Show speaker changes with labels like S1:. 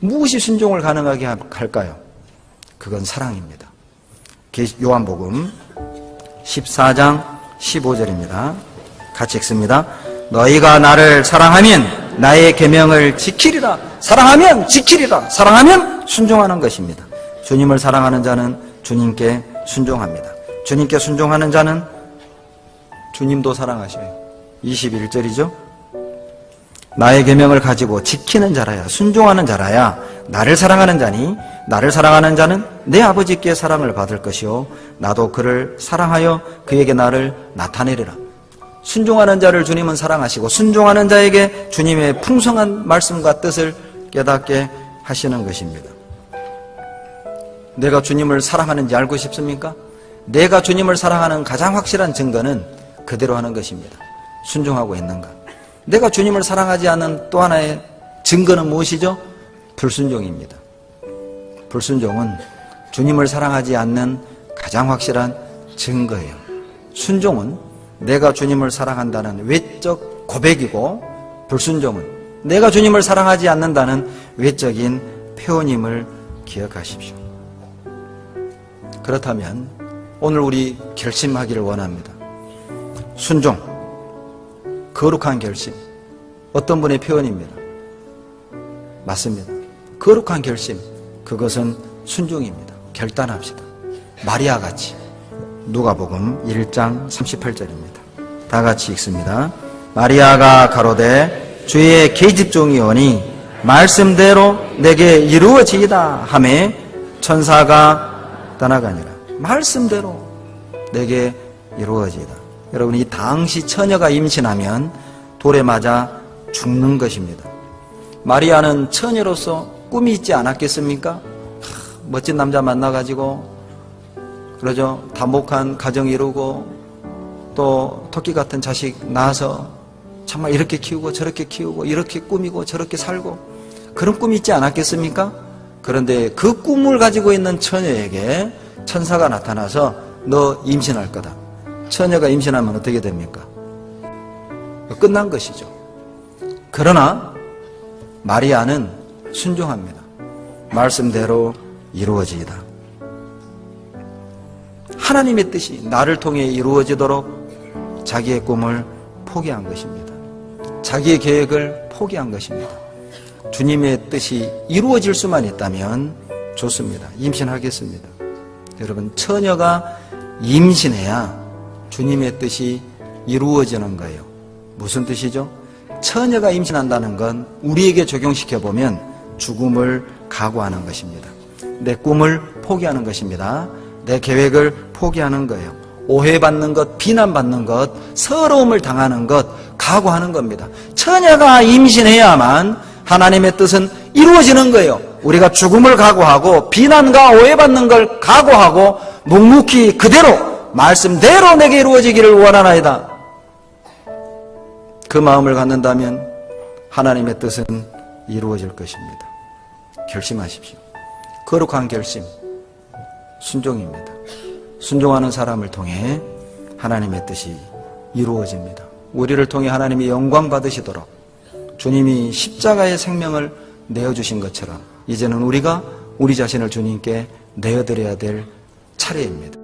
S1: 무엇이 순종을 가능하게 할까요? 그건 사랑입니다. 요한복음 14장 15절입니다. 같이 읽습니다. 너희가 나를 사랑하면 나의 계명을 지키리라. 사랑하면 지키리라. 사랑하면 순종하는 것입니다. 주님을 사랑하는 자는 주님께 순종합니다. 주님께 순종하는 자는 주님도 사랑하셔요. 21절이죠. 나의 계명을 가지고 지키는 자라야 순종하는 자라야 나를 사랑하는 자니 나를 사랑하는 자는 내 아버지께 사랑을 받을 것이요 나도 그를 사랑하여 그에게 나를 나타내리라. 순종하는 자를 주님은 사랑하시고 순종하는 자에게 주님의 풍성한 말씀과 뜻을 깨닫게 하시는 것입니다. 내가 주님을 사랑하는지 알고 싶습니까? 내가 주님을 사랑하는 가장 확실한 증거는 그대로 하는 것입니다. 순종하고 있는가? 내가 주님을 사랑하지 않는 또 하나의 증거는 무엇이죠? 불순종입니다. 불순종은 주님을 사랑하지 않는 가장 확실한 증거예요. 순종은 내가 주님을 사랑한다는 외적 고백이고 불순종은 내가 주님을 사랑하지 않는다는 외적인 표현임을 기억하십시오. 그렇다면 오늘 우리 결심하기를 원합니다. 순종, 거룩한 결심. 어떤 분의 표현입니다. 맞습니다. 거룩한 결심. 그것은 순종입니다. 결단합시다. 마리아 같이. 누가복음 1장 38절입니다. 다 같이 읽습니다. 마리아가 가로되 주의 계집종이 오니 말씀대로 내게 이루어지이다 하매 천사가 떠나가니라. 말씀대로 내게 이루어지이다. 여러분 이 당시 처녀가 임신하면 돌에 맞아 죽는 것입니다. 마리아는 처녀로서 꿈이 있지 않았겠습니까? 하, 멋진 남자 만나가지고 그러죠. 단복한 가정 이루고 또 토끼 같은 자식 낳아서 정말 이렇게 키우고 저렇게 키우고 이렇게 꾸미고 저렇게 살고 그런 꿈이 있지 않았겠습니까? 그런데 그 꿈을 가지고 있는 처녀에게 천사가 나타나서 너 임신할 거다. 처녀가 임신하면 어떻게 됩니까? 끝난 것이죠. 그러나 마리아는 순종합니다. 말씀대로 이루어지이다. 하나님의 뜻이 나를 통해 이루어지도록 자기의 꿈을 포기한 것입니다. 자기의 계획을 포기한 것입니다. 주님의 뜻이 이루어질 수만 있다면 좋습니다. 임신하겠습니다. 여러분, 처녀가 임신해야 주님의 뜻이 이루어지는 거예요. 무슨 뜻이죠? 처녀가 임신한다는 건 우리에게 적용시켜 보면 죽음을 각오하는 것입니다. 내 꿈을 포기하는 것입니다. 내 계획을 포기하는 거예요. 오해받는 것, 비난받는 것, 서러움을 당하는 것, 각오하는 겁니다. 처녀가 임신해야만 하나님의 뜻은 이루어지는 거예요. 우리가 죽음을 각오하고 비난과 오해받는 걸 각오하고 묵묵히 그대로 말씀대로 내게 이루어지기를 원하나이다. 그 마음을 갖는다면 하나님의 뜻은 이루어질 것입니다. 결심하십시오. 거룩한 결심, 순종입니다. 순종하는 사람을 통해 하나님의 뜻이 이루어집니다. 우리를 통해 하나님이 영광 받으시도록 주님이 십자가의 생명을 내어주신 것처럼 이제는 우리가 우리 자신을 주님께 내어드려야 될 차례입니다.